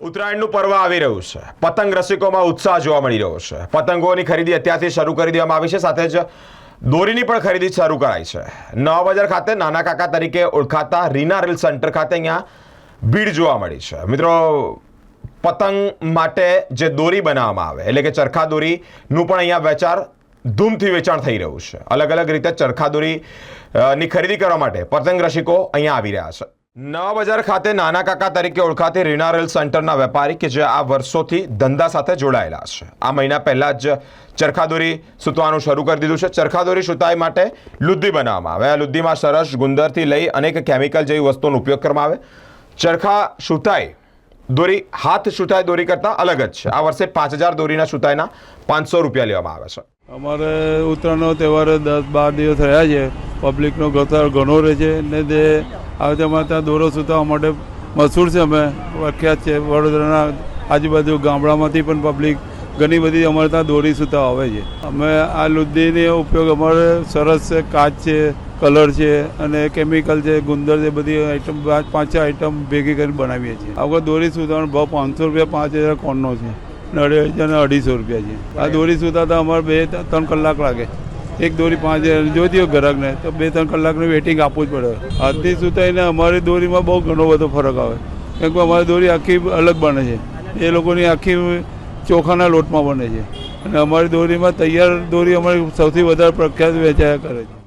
ઉત્તરાયણનું પર્વ આવી રહ્યું છે. પતંગ રસિકોમાં ઉત્સાહ જોવા મળી રહ્યો છે. પતંગોની ખરીદી અત્યારથી શરૂ કરી દેવામાં આવી છે. સાથે જ દોરીની પણ ખરીદી શરૂ કરાઈ છે. નવા બજાર ખાતે નાના કાકા તરીકે ઓળખાતા રીના રીલ સેન્ટર ખાતે અહીંયા ભીડ જોવા મળી છે. મિત્રો, પતંગ માટે જે દોરી બનાવવામાં આવે, એટલે કે ચરખા દોરીનું પણ અહીંયા વેચાણ ધૂમથી વેચાણ થઈ રહ્યું છે. અલગ અલગ રીતે ચરખા દોરી ની ખરીદી કરવા માટે પતંગ રસિકો અહીંયા આવી રહ્યા છે. નવા બજાર ખાતે નાના કાકા તરીકે ઓળખાતી રીના રેલ સેન્ટરના વેપારી કે જે આ વર્ષોથી ધંધા સાથે જોડાયેલા છે. આ મહિના પહેલાં જ ચરખાદોરી સૂતવાનું શરૂ કરી દીધું છે. ચરખાદોરી સૂતાઈ માટે લુદ્દી બનાવવામાં આવે. આ લુદ્દીમાં સરસ ગુંદરથી લઈ અનેક કેમિકલ જેવી વસ્તુનો ઉપયોગ કરવામાં આવે. ચરખા સૂતાઈ દોરી હાથ સૂતાઈ દોરી કરતાં અલગ જ છે. આ વર્ષે પાંચ હજાર દોરીના સૂતાઈના પાંચસો રૂપિયા લેવામાં આવે છે. અમારે ઉત્તરાયણનો તહેવાર દસ બાર દિવસ રહ્યા છે. પબ્લિકનો ગતાર ઘણો રહે છે ને તે આ વખતે અમારે ત્યાં દોરો સુતાવા માટે મશહૂર છે અમે. પ્રખ્યાત છે. વડોદરાના આજુબાજુ ગામડામાંથી પણ પબ્લિક ઘણી બધી અમારે ત્યાં દોરી સુતા આવે છે. અમે આ લુદ્દીનો ઉપયોગ અમારે સરસ છે, કાચ છે, કલર છે અને કેમિકલ છે, ગુંદર છે, બધી આઈટમ પાંચ છ આઈટમ ભેગી કરીને બનાવીએ છીએ. આગળ દોરી સુતાનો ભાવ પાંચસો રૂપિયા, પાંચ હજાર કોણનો છે. અને અઢી હજાર અઢીસો રૂપિયા છે. આ દોરી સુતાતા અમારે બે, ત્રણ કલાક લાગે. એક દોરી પાંચ હજાર જોઈતી હોય ગ્રાહકને. તો બે ત્રણ કલાકનું વેટિંગ આપવું જ પડે. હાથથી સુતાઈને અમારી દોરીમાં બહુ ઘણો બધો ફરક આવે. કેમ કે અમારી દોરી આખી અલગ બને છે. એ લોકોની આખી ચોખાના લોટમાં બને છે. અને અમારી દોરીમાં તૈયાર દોરી અમારી સૌથી વધારે પ્રખ્યાત વેચાયા કરે છે.